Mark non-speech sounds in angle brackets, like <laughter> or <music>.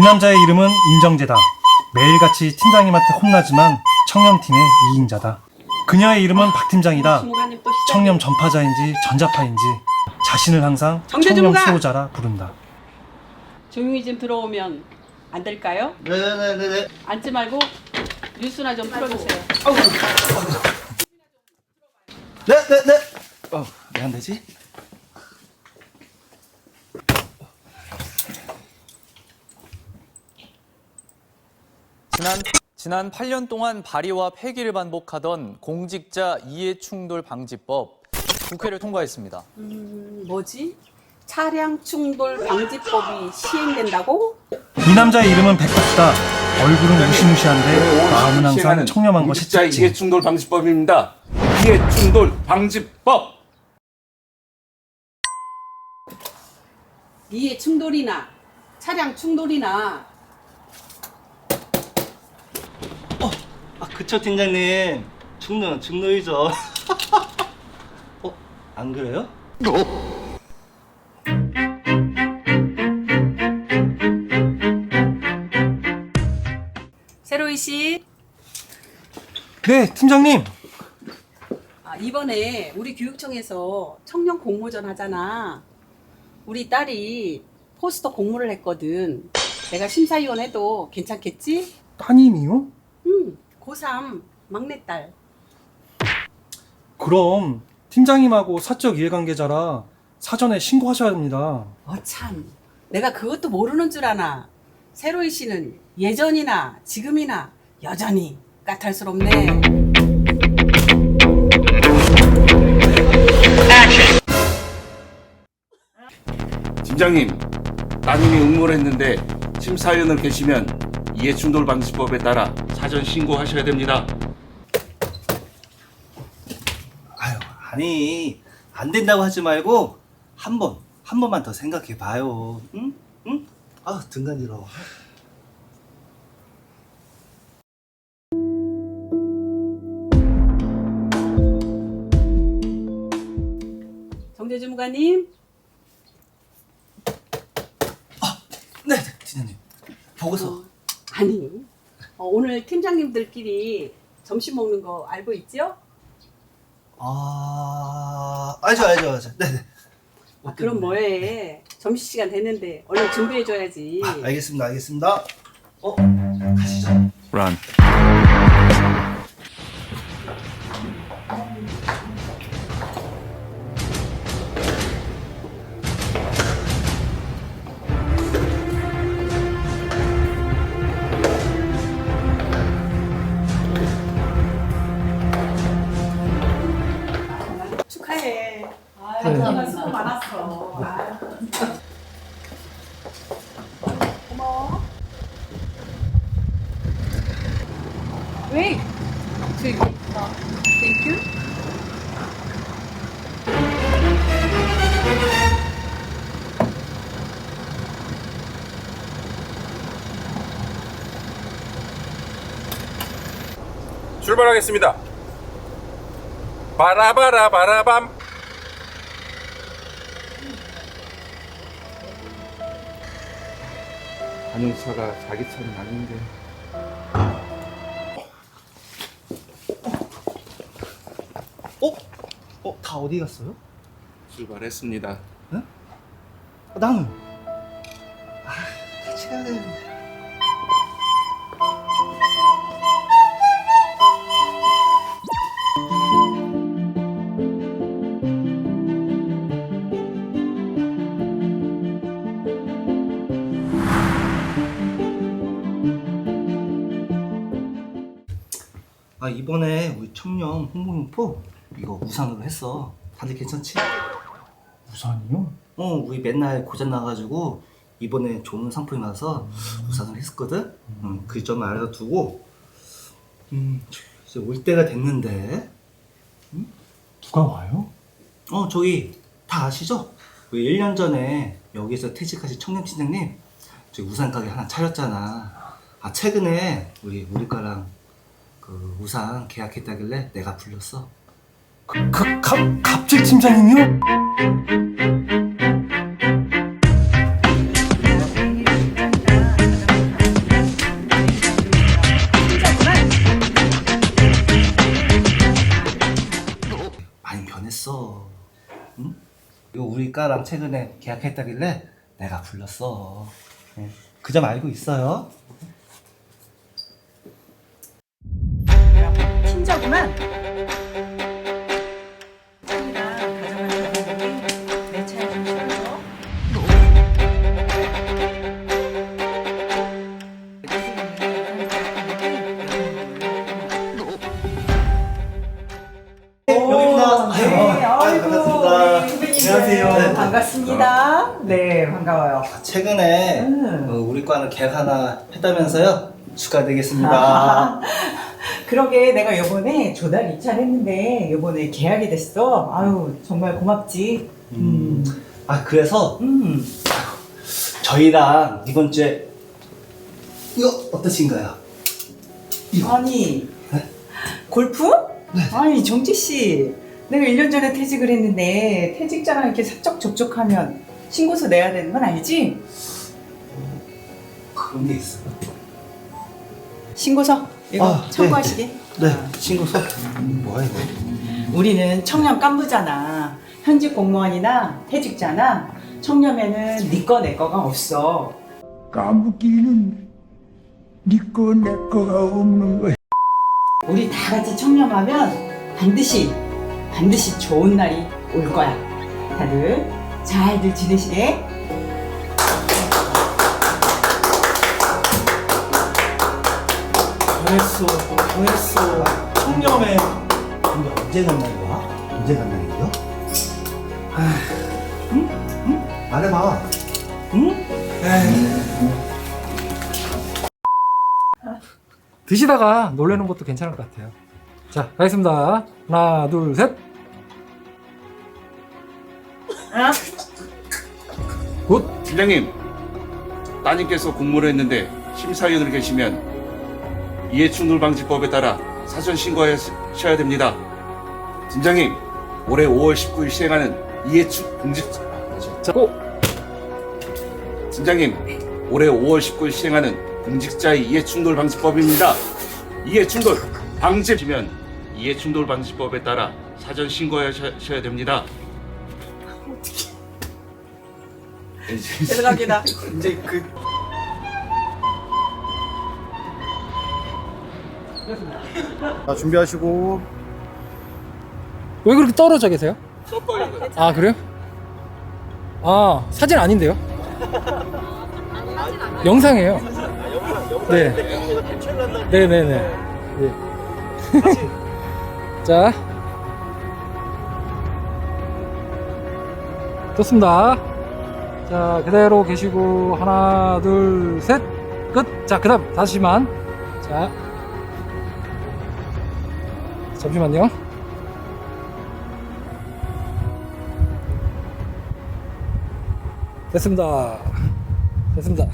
이 남자의 이름은 임정재다. 매일같이 팀장님한테 혼나지만 청렴팀의 이인자다. 그녀의 이름은 박 팀장이다. 청렴 전파자인지 전자파인지 자신을 항상 청렴! 수호자라 부른다. 조용히 좀 들어오면 안 될까요? 네네네네. 앉지 말고 뉴스나 좀 풀어주세요. 네네네. 어, 왜 안 되지? 지난 지난 8년 동안 발의와 폐기를 반복하던 공직자 이해충돌 방지법 국회를 통과했습니다. 음, 뭐지? 차량 충돌 방지법이 시행된다고? 이 남자의 이름은 백덕수다. 얼굴은 무시무시한데 마음은 항상 청렴한 것이 공직자 특징. 이해충돌 방지법입니다. 이해 충돌 방지법. 이해 충돌이나 차량 충돌이나 아 그쵸 팀장님. 충노 충노이죠. <laughs> 어? 안 그래요? 세로이 씨 네, 팀장님. 아, 이번에 우리 교육청에서 청년 공모전 하잖아. 우리 딸이 포스터 공모를 했거든. 내가 심사위원 해도 괜찮겠지? 따님이요? 응, 고3 막내딸. 그럼 팀장님하고 사적 이해관계자라 사전에 신고하셔야 됩니다. 어, 참. 내가 그것도 모르는 줄 아나. 세로이 씨는 예전이나 지금이나 여전히 까탈스럽네. 팀장님, 따님이 응모를 했는데 심사위원을 계시면 이해충돌 방지법에 따라 사전 신고하셔야 됩니다. 아유 아니 안 된다고 하지 말고 한 번 한 번만 더 생각해 봐요. 응? 응? 아 등간지러워. 정재주무관님, 네, 네 팀장님. 보고서. 아니, 어, 오늘 팀장님들끼리 점심 먹는 거 알고 있죠? 아 알죠 알죠 알죠. 네네. 아, 그럼 뭐해. 점심 시간 됐는데 얼른 준비해 줘야지. 아, 알겠습니다 알겠습니다. 어 가시죠. Run. 왜? 저기. 땡큐. 출발하겠습니다. 바라바라 바라밤. 한용차가 자기 차는 아닌데. 어? 다 어디 갔어요? 출발했습니다. 아, 나는. 아 같이 가야 되는데. 아 이번에 우리 청년 홍보용포 이거 우산으로 했어. 다들 괜찮지? 우산이요? 어, 우리 맨날 고장 나가지고 이번에 좋은 상품이 나서 우산을 했었거든. 음, 그 점을 알아두고 음, 이제 올 때가 됐는데, 누가 와요? 어 저기 다 아시죠? 우리 1년 전에 여기서 퇴직하신 청년 팀장님 저기 우산 가게 하나 차렸잖아. 아 최근에 우리 우리과랑 그 우산 계약했다길래 내가 불렀어. 그, 그, 갑, 갑질 팀장님이요? 랑 최근에 계약했다길래 내가 불렀어. 예. 그점 알고 있어요? 친절구만 아이고, 반갑습니다. 우리 후배님들. 안녕하세요. 네. 반갑습니다. 네, 반가워요. 최근에 음. 어, 우리 과는 계약 하나 했다면서요? 축하드리겠습니다. 아, <laughs> 그러게 내가 요번에 조달 입찰했는데 요번에 계약이 됐어. 아유 정말 고맙지. 음. 아 그래서 음. 저희랑 이번 주에 이거 어떠신가요? 이거 아니 네? 골프? 아니 정지 씨, 내가 1년 전에 퇴직을 했는데 퇴직자랑 이렇게 사적 접촉하면 신고서 내야 되는 건 알지? 그런 게 있어요. 신고서 이거 아, 네, 참고하시게. 네, 친구서 뭐야 이거? 우리는 청년 깐부잖아. 현직 공무원이나 퇴직자나 청렴에는 네거내 거가 없어. 까먹기는 니꺼 내꺼가 없는 거야. 우리 다 같이 청렴하면 반드시 반드시 좋은 날이 올 거야. 다들 잘들 지내시게. 잘했어, 잘했어. 청렴해. 근데 언제 간날이야? 언제 간날이요? 아, 응? 응? 말해봐. 드시다가 놀래는 것도 괜찮을 것 같아요. 자, 가겠습니다. 하나, 둘, 셋. 아, 굿. 팀장님, 따님께서 공모를 했는데 심사위원으로 계시면 이해충돌 방지법에 따라 사전 신고하셔야 됩니다. 팀장님, 올해 5월 19일 시행하는 이해충 공직 자, 고! 팀장님, 올해 5월 19일 시행하는 공직자의 이해충돌 방지법입니다. 이해충돌 방지면 이해충돌 방지법에 따라 사전 신고하셔야 됩니다. <laughs> 죄송합니다. 이제 그 자, 준비하시고 왜 그렇게 떨어져 계세요? 아, 그래요? 아, 사진 아닌데요? 영상이에요. 네. 네네네. 네. 자. 좋습니다. 자, 그대로 계시고, 하나, 둘, 셋, 끝. 자, 그 다음, 다시만. 자. 잠시만요. 됐습니다. 됐습니다.